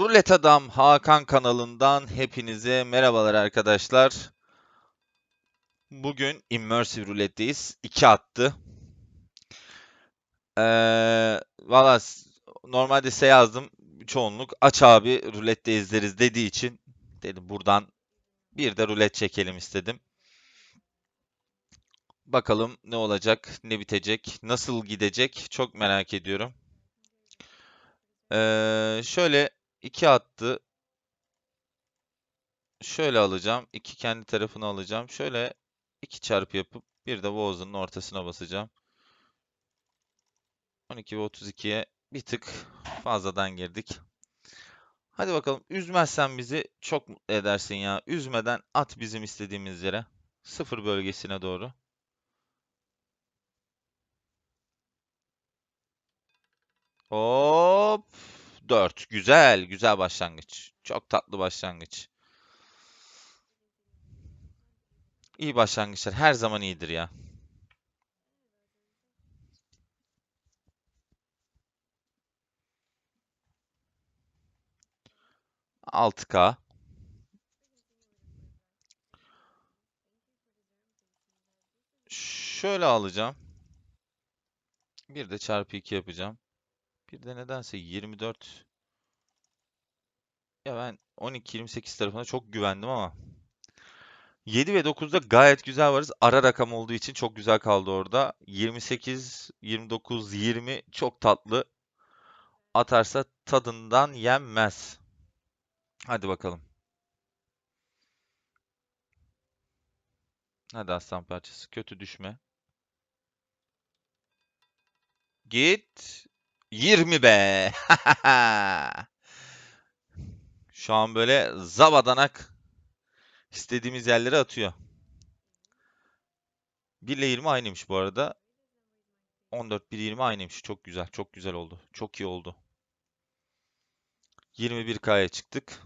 Rulet Adam Hakan kanalından hepinize merhabalar arkadaşlar. Bugün Immersive Roulette'deyiz. 2 attı. Ee, Valla normalde size yazdım. Çoğunluk aç abi rulette izleriz dediği için dedim buradan bir de rulet çekelim istedim. Bakalım ne olacak, ne bitecek, nasıl gidecek çok merak ediyorum. Ee, şöyle 2 attı. Şöyle alacağım. iki kendi tarafını alacağım. Şöyle 2 çarpı yapıp bir de boğazının ortasına basacağım. 12 ve 32'ye bir tık fazladan girdik. Hadi bakalım. Üzmezsen bizi çok mutlu edersin ya. Üzmeden at bizim istediğimiz yere. Sıfır bölgesine doğru. Hop. 4. Güzel. Güzel başlangıç. Çok tatlı başlangıç. İyi başlangıçlar her zaman iyidir ya. Altı k Şöyle alacağım. Bir de çarpı 2 yapacağım. Bir de nedense 24. Ya ben 12-28 tarafına çok güvendim ama. 7 ve 9'da gayet güzel varız. Ara rakam olduğu için çok güzel kaldı orada. 28, 29, 20 çok tatlı. Atarsa tadından yenmez. Hadi bakalım. Hadi aslan parçası. Kötü düşme. Git. 20 be. Şu an böyle zabadanak istediğimiz yerlere atıyor. 1 ile 20 aynıymış bu arada. 14, 1, 20 aynıymış. Çok güzel. Çok güzel oldu. Çok iyi oldu. 21K'ya çıktık.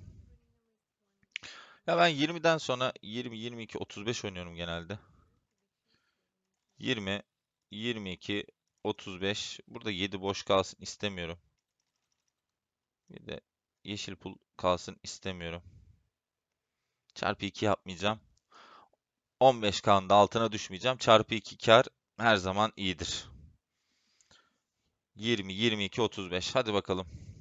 Ya ben 20'den sonra 20, 22, 35 oynuyorum genelde. 20, 22, 35. Burada 7 boş kalsın istemiyorum. Bir de yeşil pul kalsın istemiyorum. Çarpı 2 yapmayacağım. 15K'nın da altına düşmeyeceğim. Çarpı 2 kar her zaman iyidir. 20, 22, 35. Hadi bakalım.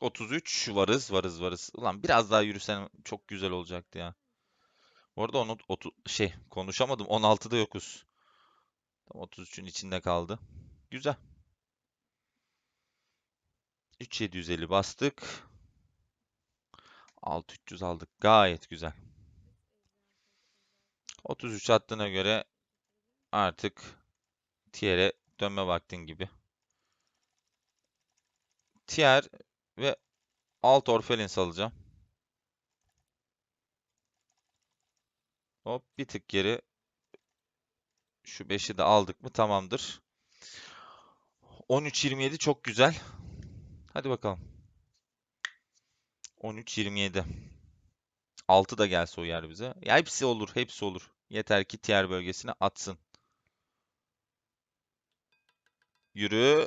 Otuz üç varız varız varız. Ulan biraz daha yürüsen çok güzel olacaktı ya. Bu arada onu otu, şey konuşamadım. 16'da yokuz. Tam 33'ün içinde kaldı. Güzel. 3750 bastık. 6300 aldık. Gayet güzel. 33 attığına göre artık tier'e dönme vaktin gibi. Tier ve alt orfelins alacağım. Hop bir tık geri. Şu 5'i de aldık mı tamamdır. 13-27 çok güzel. Hadi bakalım. 13-27. 6 da gelse o yer bize. Ya hepsi olur, hepsi olur. Yeter ki tier bölgesine atsın. Yürü.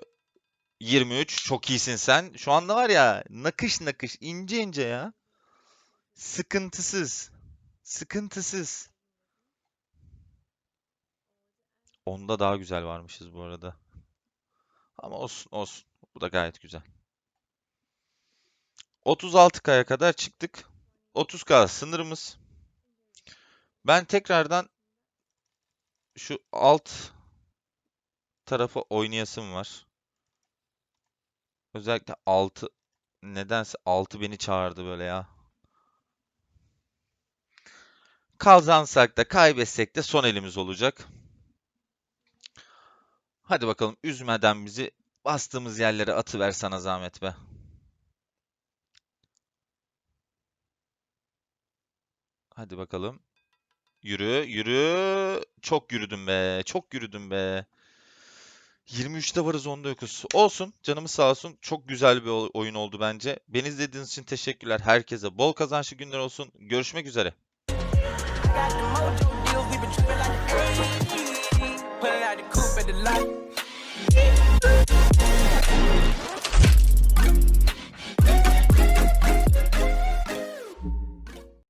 23. Çok iyisin sen. Şu anda var ya nakış nakış, ince ince ya. Sıkıntısız. Sıkıntısız. Onda daha güzel varmışız bu arada. Ama olsun olsun. Bu da gayet güzel. 36K'ya kadar çıktık. 30K sınırımız. Ben tekrardan şu alt tarafa oynayasım var. Özellikle 6 nedense 6 beni çağırdı böyle ya. Kazansak da kaybetsek de son elimiz olacak. Hadi bakalım üzmeden bizi bastığımız yerlere atıver sana zahmet be. Hadi bakalım. Yürü, yürü. Çok yürüdüm be. Çok yürüdüm be. 23'te varız 10'da yokuz. Olsun canımız sağ olsun. Çok güzel bir oyun oldu bence. Beni izlediğiniz için teşekkürler. Herkese bol kazançlı günler olsun. Görüşmek üzere. Put.